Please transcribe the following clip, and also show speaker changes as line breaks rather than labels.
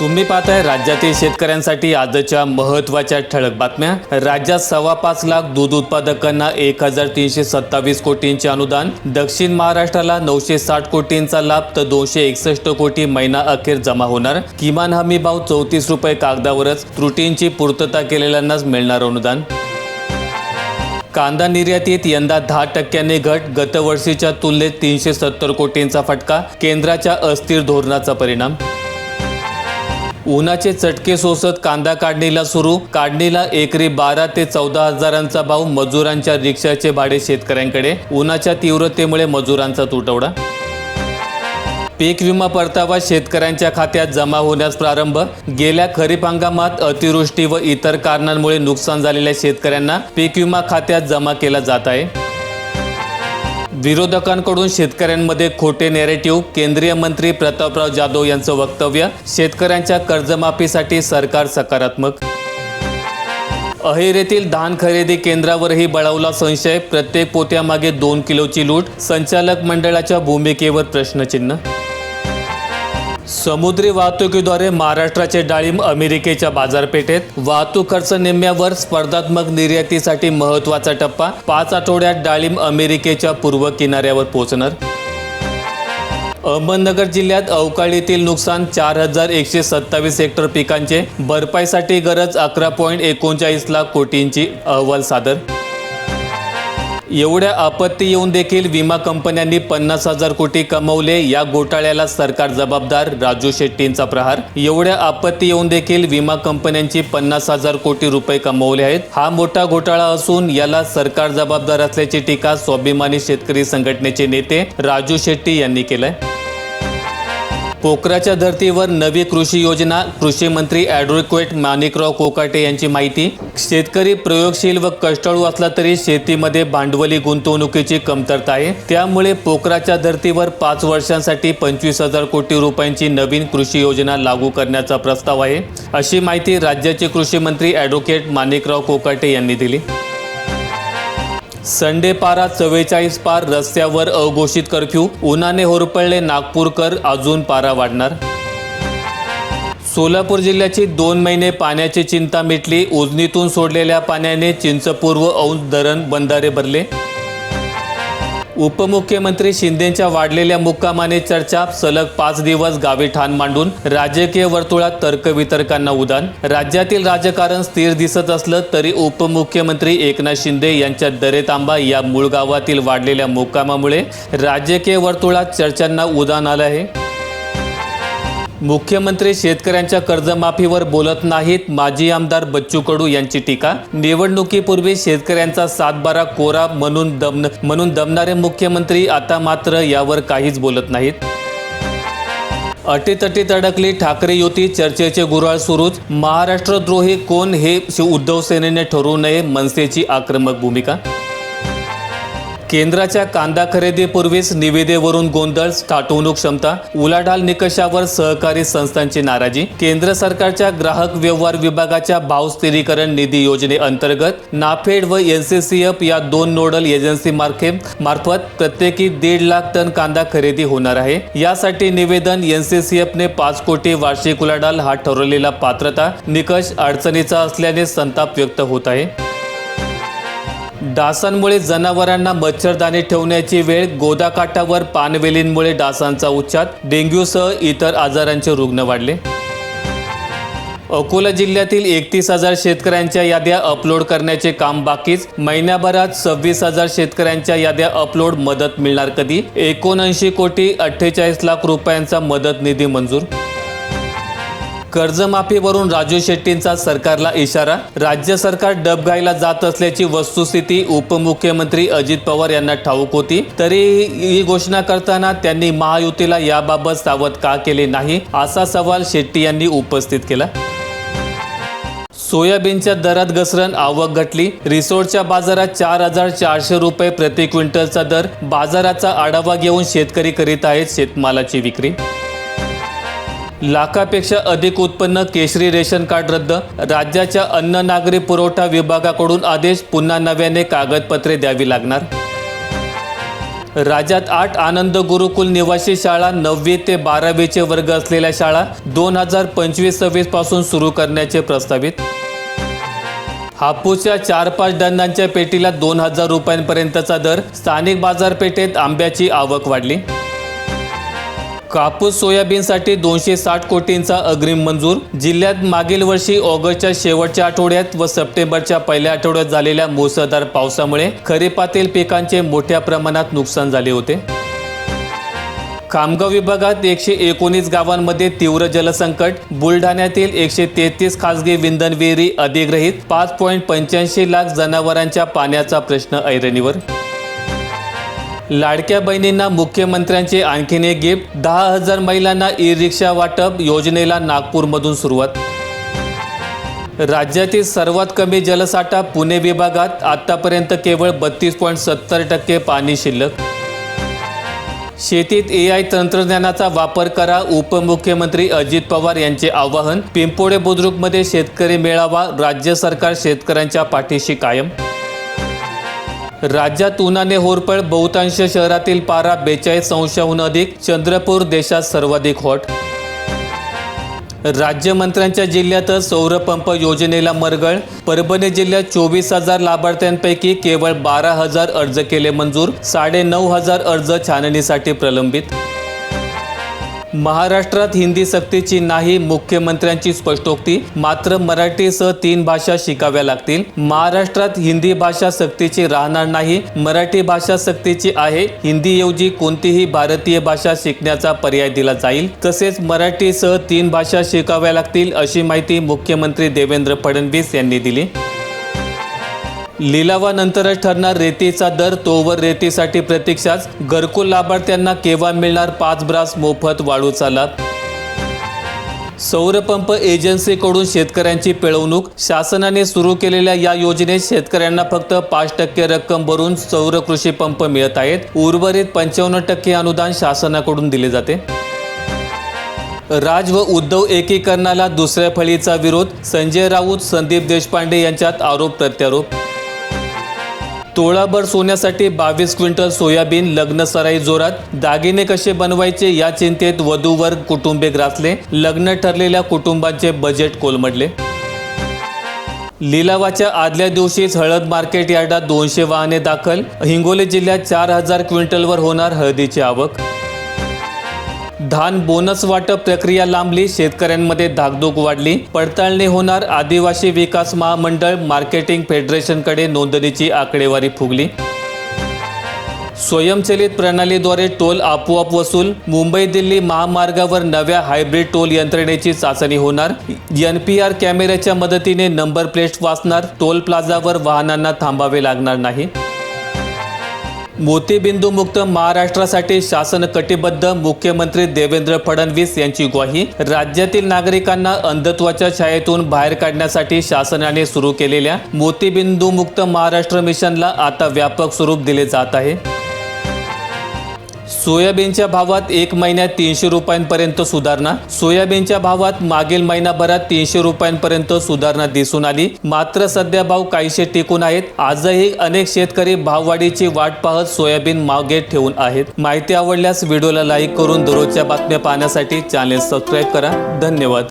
तुम्ही पाहताय राज्यातील शेतकऱ्यांसाठी आजच्या महत्त्वाच्या ठळक बातम्या. राज्यात सव्वा पाच लाख दूध उत्पादकांना एक हजार तीनशे सत्तावीस कोटींचे अनुदान दक्षिण महाराष्ट्राला नऊशे साठ कोटींचा लाभ तर दोनशे एकसष्ट कोटी महिना अखेर जमा होणार. किमान हमी भाव चौतीस रुपये कागदावरच त्रुटींची पूर्तता केलेल्यांनाच मिळणार अनुदान. कांदा निर्यातीत यंदा दहा टक्क्यांनी घट गतवर्षीच्या तुलनेत तीनशे सत्तर कोटींचा फटका केंद्राच्या अस्थिर धोरणाचा परिणाम. उन्हाचे चटके सोसत कांदा काढणीला सुरू. काढणीला एकरी बारा ते चौदा हजारांचा भाव मजुरांच्या रिक्षाचे भाडे शेतकऱ्यांकडे. उन्हाच्या तीव्रतेमुळे मजुरांचा तुटवडा. पीक विमा परतावा शेतकऱ्यांच्या खात्यात जमा होण्यास प्रारंभ. गेल्या खरीप हंगामात अतिवृष्टी व इतर कारणांमुळे नुकसान झालेल्या शेतकऱ्यांना पीक विमा खात्यात जमा केला जात आहे. विरोधकांकडून शेतकऱ्यांमध्ये खोटे नेरेटिव्ह केंद्रीय मंत्री प्रतापराव जाधव यांचं वक्तव्य शेतकऱ्यांच्या कर्जमाफीसाठी सरकार सकारात्मक. अहेर येथील धान खरेदी केंद्रावरही बळावला संशय प्रत्येक पोत्यामागे दोन किलोची लूट संचालक मंडळाच्या भूमिकेवर प्रश्नचिन्ह. समुद्री वाहतुकीद्वारे महाराष्ट्राचे डाळिंब अमेरिकेच्या बाजारपेठेत. वाहतूक खर्च निम्म्यावर स्पर्धात्मक निर्यातीसाठी महत्त्वाचा टप्पा. पाच आठवड्यात डाळिंब अमेरिकेच्या पूर्व किनाऱ्यावर पोहोचणार. अहमदनगर जिल्ह्यात अवकाळीतील नुकसान चार हजार एकशे सत्तावीस हेक्टर पिकांचे. भरपाईसाठी गरज अकरा पॉईंट एकोणचाळीस लाख कोटींची अहवाल सादर. एवढ्या आपत्ती येऊन देखील विमा कंपन्यांनी पन्नास हजार कोटी कमवले. या घोटाळ्याला सरकार जबाबदार राजू शेट्टींचा प्रहार. एवढ्या आपत्ती येऊन देखील विमा कंपन्यांची पन्नास हजार कोटी रुपये कमवले आहेत. हा मोठा घोटाळा असून याला सरकार जबाबदार असल्याची टीका स्वाभिमानी शेतकरी संघटनेचे नेते राजू शेट्टी यांनी केलंय. पोखराच्या धर्तीवर नवी कृषी योजना कृषी मंत्री ॲडव्होकेट माणिकराव कोकाटे यांची माहिती. शेतकरी प्रयोगशील व कष्टाळू असला तरी शेतीमध्ये भांडवली गुंतवणुकीची कमतरता आहे. त्यामुळे पोखराच्या धर्तीवर पाच वर्षांसाठी पंचवीस हजार कोटी रुपयांची नवीन कृषी योजना लागू करण्याचा प्रस्ताव आहे. अशी माहिती राज्याचे कृषी मंत्री ॲडव्होकेट माणिकराव कोकाटे यांनी दिली. संडे पारा चव्वेचाळीस पार रस्त्यावर अघोषित कर्फ्यू. उन्हाने होरपळले नागपूरकर अजून पारा वाढणार. सोलापूर जिल्ह्याची दोन महिने पाण्याची चिंता मिटली. उजनीतून सोडलेल्या पाण्याने चिंचपूर्व औंध धरण बंधारे भरले. उपमुख्यमंत्री शिंदेच्या वाढलेल्या मुक्कामाने चर्चा सलग पाच दिवस गावी ठाण मांडून राजकीय वर्तुळात तर्कवितर्कांना उदान. राज्यातील राजकारण स्थिर दिसत असलं तरी उपमुख्यमंत्री एकनाथ शिंदे यांच्या दरेतांबा या मूळ गावातील वाढलेल्या मुक्कामामुळे राजकीय वर्तुळात चर्चांना उदान आलं आहे. मुख्यमंत्री शेतकऱ्यांच्या कर्जमाफीवर बोलत नाहीत माजी आमदार बच्चू कडू यांची टीका. निवडणुकीपूर्वी शेतकऱ्यांचा सातबारा कोरा म्हणून दम म्हणून दमणारे मुख्यमंत्री आता मात्र यावर काहीच बोलत नाहीत. अटीतटीत अडकली ठाकरे युती चर्चेचे गुराळ सुरूच. महाराष्ट्रद्रोही कोण हे उद्धव सेनेने ठरवू नये मनसेची आक्रमक भूमिका? केंद्राच्या कांदा खरेदीपूर्वीच निविदेवरून गोंधळ साठवणूक क्षमता उलाढाल निकषावर सहकारी संस्थांची नाराजी केंद्र सरकारच्या ग्राहक व्यवहार विभागाच्या भाव स्थिरीकरण निधी योजनेअंतर्गत नाफेड व एनसीसीएफ या दोन नोडल एजन्सी मार्फत मार्फत प्रत्येकी दीड लाख टन कांदा खरेदी होणार आहे. यासाठी निवेदन एनसीसीएफने पाच कोटी वार्षिक उलाढाल हा ठरवलेला पात्रता निकष अडचणीचा असल्याने संताप व्यक्त होत आहे. डासांमुळे जनावरांना मच्छरदाणी ठेवण्याची वेळ गोदाकाठावर पानवेलींमुळे डासांचा उच्चाट डेंग्यूसह इतर आजारांचे रुग्ण वाढले. अकोला जिल्ह्यातील एकतीस हजार शेतकऱ्यांच्या याद्या अपलोड करण्याचे काम बाकीच. महिन्याभरात सव्वीस हजार शेतकऱ्यांच्या याद्या अपलोड मदत मिळणार कधी? एकोणऐंशी कोटी अठ्ठेचाळीस लाख रुपयांचा मदत निधी मंजूर कर्जमाफीवरून राजू शेट्टींचा सरकारला इशारा. राज्य सरकार डबघाईला जात असल्याची वस्तुस्थिती उपमुख्यमंत्री अजित पवार यांना ठाऊक होती. तरी ही घोषणा करताना त्यांनी महायुतीला याबाबत सावध का केले नाही असा सवाल शेट्टी यांनी उपस्थित केला. सोयाबीनच्या दरात घसरण आवक घटली. रिसोर्टच्या बाजारात चार हजार चारशे रुपये प्रति क्विंटलचा दर. बाजाराचा आढावा घेऊन शेतकरी करीत आहेत शेतमालाची विक्री. लाखापेक्षा अधिक उत्पन्न केशरी रेशन कार्ड रद्द. राज्याच्या अन्न नागरी पुरवठा विभागाकडून आदेश पुन्हा नव्याने कागदपत्रे द्यावी लागणार. राज्यात आठ आनंद गुरुकुल निवासी शाळा नववी ते बारावीचे वर्ग असलेल्या शाळा दोन हजार पंचवीस सव्वीसपासून सुरू करण्याचे प्रस्तावित. हापूसच्या चार पाच डंदांच्या पेटीला दोन हजार रुपयांपर्यंतचा दर. स्थानिक बाजारपेठेत आंब्याची आवक वाढली. कापूस सोयाबीनसाठी दोनशे साठ कोटींचा अग्रिम मंजूर. जिल्ह्यात मागील वर्षी ऑगस्टच्या शेवटच्या आठवड्यात व सप्टेंबरच्या पहिल्या आठवड्यात झालेल्या मुसळधार पावसामुळे खरीपातील पिकांचे मोठ्या प्रमाणात नुकसान झाले होते. खामगाव विभागात एकशे एकोणीस गावांमध्ये तीव्र जलसंकट बुलढाण्यातील एकशे तेहतीस खासगी विंधन विहिरी अधिग्रहित पाच पॉईंट पंच्याऐंशी लाख जनावरांच्या पाण्याचा प्रश्न ऐरणीवर. लाडक्या बहिणींना मुख्यमंत्र्यांचे आणखीन एक गिफ्ट दहा हजार महिलांना ई रिक्षा वाटप योजनेला नागपूरमधून सुरुवात. राज्यातील सर्वात कमी जलसाठा पुणे विभागात आतापर्यंत केवळ बत्तीस पॉईंट सत्तर टक्के पाणी शिल्लक. शेतीत ए आय तंत्रज्ञानाचा वापर करा उपमुख्यमंत्री अजित पवार यांचे आवाहन पिंपोडे बुद्रुकमध्ये शेतकरी मेळावा राज्य सरकार शेतकऱ्यांच्या पाठीशी कायम. राज्यात उन्हाने होरपळ बहुतांश शहरातील पारा बेचाळीस अंशाहून अधिक चंद्रपूर देशात सर्वाधिक हॉट. राज्यमंत्र्यांच्या जिल्ह्यातच सौरपंप योजनेला मरगळ परभणी जिल्ह्यात चोवीस हजार लाभार्थ्यांपैकी केवळ बारा हजार अर्ज केले मंजूर साडे नऊ हजार अर्ज छाननीसाठी प्रलंबित. महाराष्ट्रात हिंदी सक्तीची नाही मुख्यमंत्र्यांची स्पष्टोक्ती. मात्र मराठीसह तीन भाषा शिकाव्या लागतील. महाराष्ट्रात हिंदी भाषा सक्तीची राहणार नाही मराठी भाषा सक्तीची आहे. हिंदीऐवजी कोणतीही भारतीय भाषा शिकण्याचा पर्याय दिला जाईल. तसेच मराठीसह तीन भाषा शिकाव्या लागतील अशी माहिती मुख्यमंत्री देवेंद्र फडणवीस यांनी दिली. लिलावानंतरच ठरणार रेतीचा दर. तोवर रेतीसाठी प्रतीक्षाच. घरकुल लाभार्थ्यांना केव्हा मिळणार पाच ब्रास मोफत वाळूचा लाभ सौरपंप एजन्सीकडून शेतकऱ्यांची पिळवणूक. शासनाने सुरू केलेल्या या योजनेत शेतकऱ्यांना फक्त पाच टक्के रक्कम भरून सौर कृषी पंप मिळत आहेत. उर्वरित पंचावन्न टक्के अनुदान शासनाकडून दिले जाते. राज व उद्धव एकीकरणाला दुसऱ्या फळीचा विरोध. संजय राऊत संदीप देशपांडे यांच्यात आरोप प्रत्यारोप. तोळाभर सोन्यासाठी बावीस क्विंटल सोयाबीन लग्न सराई जोरात. दागिने कसे बनवायचे या चिंतेत वधूवर कुटुंबे ग्रासले. लग्न ठरलेल्या कुटुंबांचे बजेट कोलमडले. लिलावाच्या आदल्या दिवशीच हळद मार्केट यार्डात दोनशे वाहने दाखल. हिंगोली जिल्ह्यात चार हजार क्विंटलवर होणार हळदीची आवक. धान बोनस वाटप प्रक्रिया लांबली शेतकऱ्यांमध्ये धाकधूक वाढली. पडताळणी होणार आदिवासी विकास महामंडळ मार्केटिंग फेडरेशनकडे नोंदणीची आकडेवारी फुगली. स्वयंचलित प्रणालीद्वारे टोल आपोआप वसूल मुंबई दिल्ली महामार्गावर नव्या हायब्रिड टोल यंत्रणेची चाचणी होणार. एन पी आर कॅमेऱ्याच्या मदतीने नंबर प्लेट वाचणार टोल प्लाझावर वाहनांना थांबावे लागणार नाही. मोतीबिंदूमुक्त महाराष्ट्रासाठी शासन कटिबद्ध मुख्यमंत्री देवेंद्र फडणवीस यांची ग्वाही. राज्यातील नागरिकांना अंधत्वाच्या छायेतून बाहेर काढण्यासाठी शासनाने सुरू केलेल्या मोतीबिंदूमुक्त महाराष्ट्र मिशनला आता व्यापक स्वरूप दिले जात आहे. सोयाबीनच्या भावात एक महिन्यात तीनशे रुपयांपर्यंत सुधारणा. सोयाबीनच्या भावात मागील महिनाभरात तीनशे रुपयांपर्यंत सुधारणा दिसून आली. मात्र सध्या भाव काहीशे टिकून आहेत. आजही अनेक शेतकरी भाववाढीची वाट पाहत सोयाबीन मागे ठेवून आहेत. माहिती आवडल्यास व्हिडिओला लाईक करून दररोजच्या बातम्या पाहण्यासाठी चॅनेल सबस्क्राईब करा. धन्यवाद.